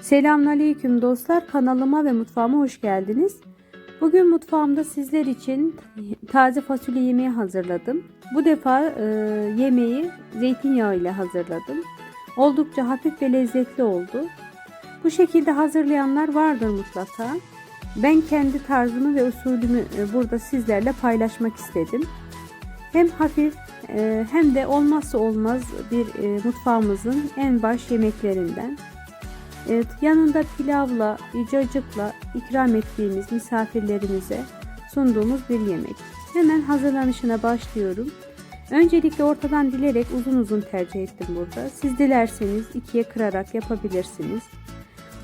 Selamünaleyküm dostlar. Kanalıma ve mutfağıma hoş geldiniz. Bugün mutfağımda sizler için taze fasulye yemeği hazırladım. Bu defa e, yemeği zeytinyağı ile hazırladım. Oldukça hafif ve lezzetli oldu. Bu şekilde hazırlayanlar vardır mutlaka. Ben kendi tarzımı ve usulümü e, burada sizlerle paylaşmak istedim. Hem hafif e, hem de olmazsa olmaz bir e, mutfağımızın en baş yemeklerinden. Evet, yanında pilavla, cacıkla ikram ettiğimiz misafirlerimize sunduğumuz bir yemek. Hemen hazırlanışına başlıyorum. Öncelikle ortadan dilerek uzun uzun tercih ettim burada. Siz dilerseniz ikiye kırarak yapabilirsiniz.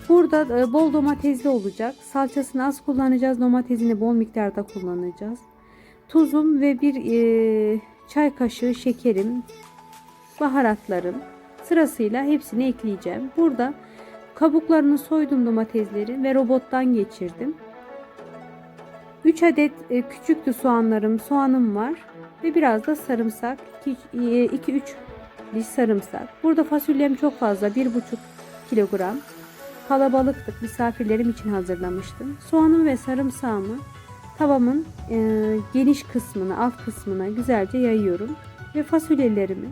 Burada e, bol domatesli olacak. Salçasını az kullanacağız. Domatesini bol miktarda kullanacağız. Tuzum ve bir e, çay kaşığı şekerim, baharatlarım sırasıyla hepsini ekleyeceğim. Burada kabuklarını soydum domatesleri ve robottan geçirdim. 3 adet e, küçüktü soğanlarım, soğanım var ve biraz da sarımsak, 2-3 diş sarımsak. Burada fasulyem çok fazla, 1,5 kilogram. Kalabalıktık, misafirlerim için hazırlamıştım. Soğanım ve sarımsağımı tavamın e, geniş kısmına, alt kısmına güzelce yayıyorum. Ve fasulyelerimi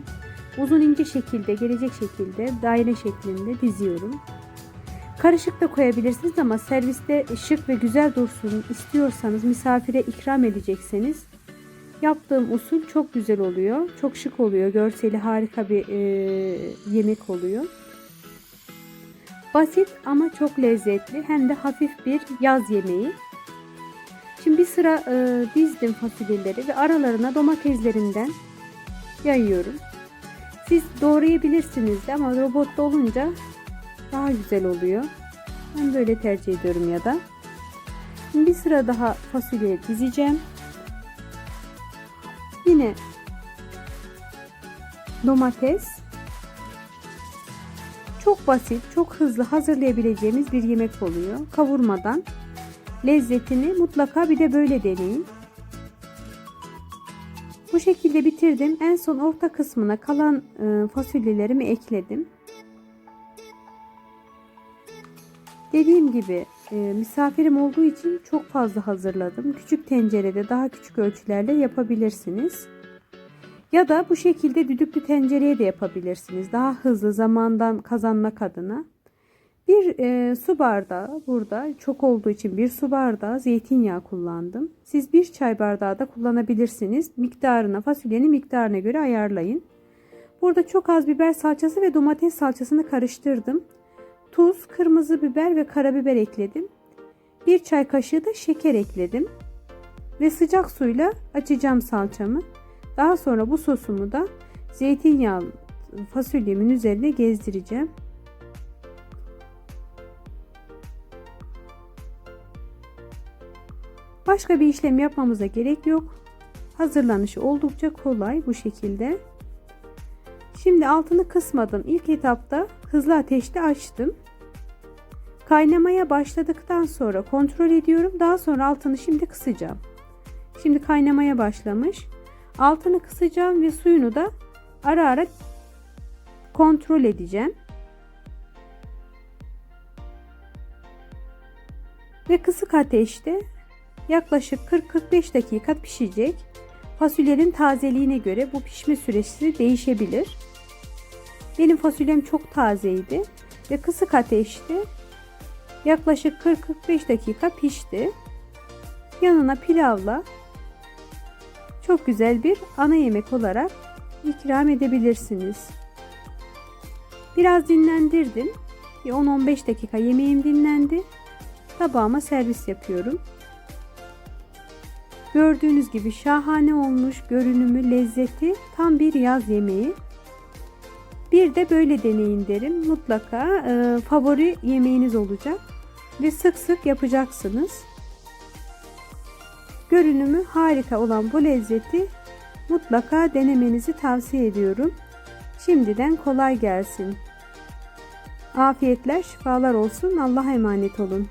uzun ince şekilde, gelecek şekilde daire şeklinde diziyorum. Karışık da koyabilirsiniz ama serviste şık ve güzel dursun istiyorsanız misafire ikram edecekseniz yaptığım usul çok güzel oluyor. Çok şık oluyor. Görseli harika bir e, yemek oluyor. Basit ama çok lezzetli hem de hafif bir yaz yemeği. Şimdi bir sıra e, dizdim fasulyeleri ve aralarına domateslerimden yayıyorum. Siz doğrayabilirsiniz de ama robotta olunca daha güzel oluyor. Ben böyle tercih ediyorum ya da. Şimdi bir sıra daha fasulye dizeceğim. Yine domates. Çok basit, çok hızlı hazırlayabileceğimiz bir yemek oluyor. Kavurmadan lezzetini mutlaka bir de böyle deneyin. Bu şekilde bitirdim. En son orta kısmına kalan e, fasulyelerimi ekledim. Dediğim gibi e, misafirim olduğu için çok fazla hazırladım. Küçük tencerede daha küçük ölçülerle yapabilirsiniz. Ya da bu şekilde düdüklü tencereye de yapabilirsiniz. Daha hızlı zamandan kazanmak adına. Bir e, su bardağı burada çok olduğu için bir su bardağı zeytinyağı kullandım. Siz bir çay bardağı da kullanabilirsiniz. Miktarına fasulyenin miktarına göre ayarlayın. Burada çok az biber salçası ve domates salçasını karıştırdım. Tuz, kırmızı biber ve karabiber ekledim. Bir çay kaşığı da şeker ekledim. Ve sıcak suyla açacağım salçamı. Daha sonra bu sosumu da zeytinyağı fasulyemin üzerine gezdireceğim. Başka bir işlem yapmamıza gerek yok. Hazırlanışı oldukça kolay bu şekilde. Şimdi altını kısmadım. İlk etapta hızlı ateşte açtım. Kaynamaya başladıktan sonra kontrol ediyorum. Daha sonra altını şimdi kısacağım. Şimdi kaynamaya başlamış. Altını kısacağım ve suyunu da ara ara kontrol edeceğim. Ve kısık ateşte yaklaşık 40-45 dakika pişecek. Fasulyenin tazeliğine göre bu pişme süresi değişebilir. Benim fasulyem çok tazeydi ve kısık ateşte yaklaşık 40-45 dakika pişti. Yanına pilavla çok güzel bir ana yemek olarak ikram edebilirsiniz. Biraz dinlendirdim. Bir 10-15 dakika yemeğim dinlendi. Tabağıma servis yapıyorum. Gördüğünüz gibi şahane olmuş görünümü, lezzeti tam bir yaz yemeği. Bir de böyle deneyin derim. Mutlaka e, favori yemeğiniz olacak ve sık sık yapacaksınız. Görünümü harika olan bu lezzeti mutlaka denemenizi tavsiye ediyorum. Şimdiden kolay gelsin. Afiyetler, şifalar olsun. Allah'a emanet olun.